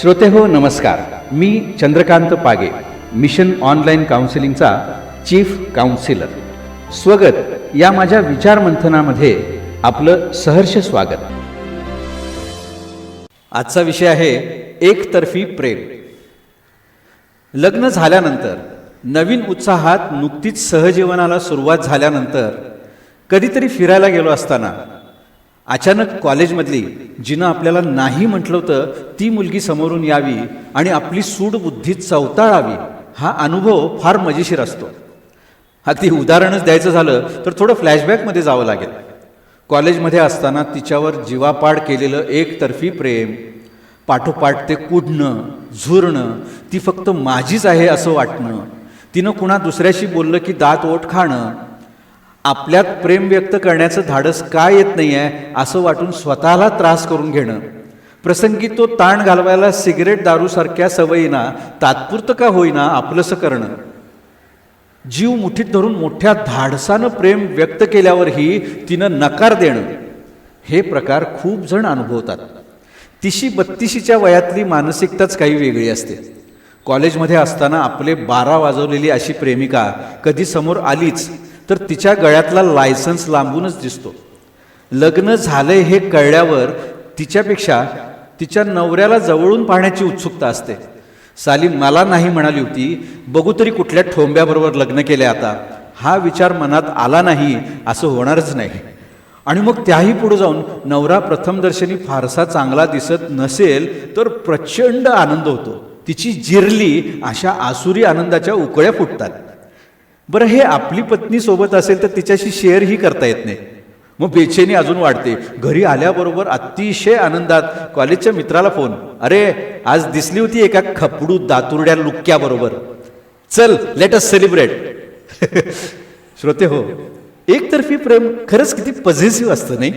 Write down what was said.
श्रोते हो नमस्कार. मी चंद्रकांत पागे मिशन ऑनलाईन काउन्सिलिंगचा चीफ काउन्सिलर. स्वगत. या माझ्या विचार मंथनामध्ये आपलं सहर्ष स्वागत. आजचा विषय आहे एकतर्फी प्रेम. लग्न झाल्यानंतर नवीन उत्साहात नुकतीच सहजीवनाला सुरुवात झाल्यानंतर कधीतरी फिरायला गेलो असताना अचानक कॉलेजमधली जिनं आपल्याला नाही म्हटलं होतं ती मुलगी समोरून यावी आणि आपली सूडबुद्धी चवताळावी हा अनुभव फार मजेशीर असतो. अगदी उदाहरणच द्यायचं झालं तर थोडं फ्लॅशबॅकमध्ये जावं लागेल. कॉलेजमध्ये असताना तिच्यावर जीवापाड केलेलं एकतर्फी प्रेम पाठोपाठ ते कुडणं झुरणं ती फक्त माझीच आहे असं वाटणं तिनं कुणा दुसऱ्याशी बोललं की दात ओठ खाणं आपल्यात प्रेम व्यक्त करण्याचं धाडस का येत नाही आहे असं वाटून स्वतःला त्रास करून घेणं. प्रसंगी तो ताण घालवायला सिगरेट दारूसारख्या सवयीना तात्पुरतं का होईना आपलंसं करणं. जीव मुठीत धरून मोठ्या धाडसानं प्रेम व्यक्त केल्यावरही तिनं नकार देणं. हे प्रकार खूप जण अनुभवतात. तिशी बत्तीशीच्या वयातली मानसिकताच काही वेगळी असते. कॉलेजमध्ये असताना आपले बारा वाजवलेली अशी प्रेमिका कधी समोर आलीच तर तिच्या गळ्यातला लायसन्स लांबूनच दिसतो. लग्न झालंय हे कळल्यावर तिच्यापेक्षा तिच्या नवऱ्याला जवळून पाहण्याची उत्सुकता असते. साली मला नाही म्हणाली होती बघू तरी कुठल्या ठोंब्याबरोबर लग्न केले आता. हा विचार मनात आला नाही असं होणारच नाही. आणि मग त्याही पुढे जाऊन नवरा प्रथमदर्शनी फारसा चांगला दिसत नसेल तर प्रचंड आनंद होतो. तिची जिरली अशा आसुरी आनंदाच्या उकळ्या फुटतात. बरं हे आपली पत्नी सोबत असेल तर तिच्याशी शेअरही करता येत नाही. मग बेचैनी अजून वाढते. घरी आल्याबरोबर अतिशय आनंदात कॉलेजच्या मित्राला फोन अरे आज दिसली होती एका खपडू दातुरड्या लुक्क्याबरोबर. चल लेट अस सेलिब्रेट श्रोते हो एकतर्फी प्रेम खरंच किती पझेसिव्ह असतं नाही?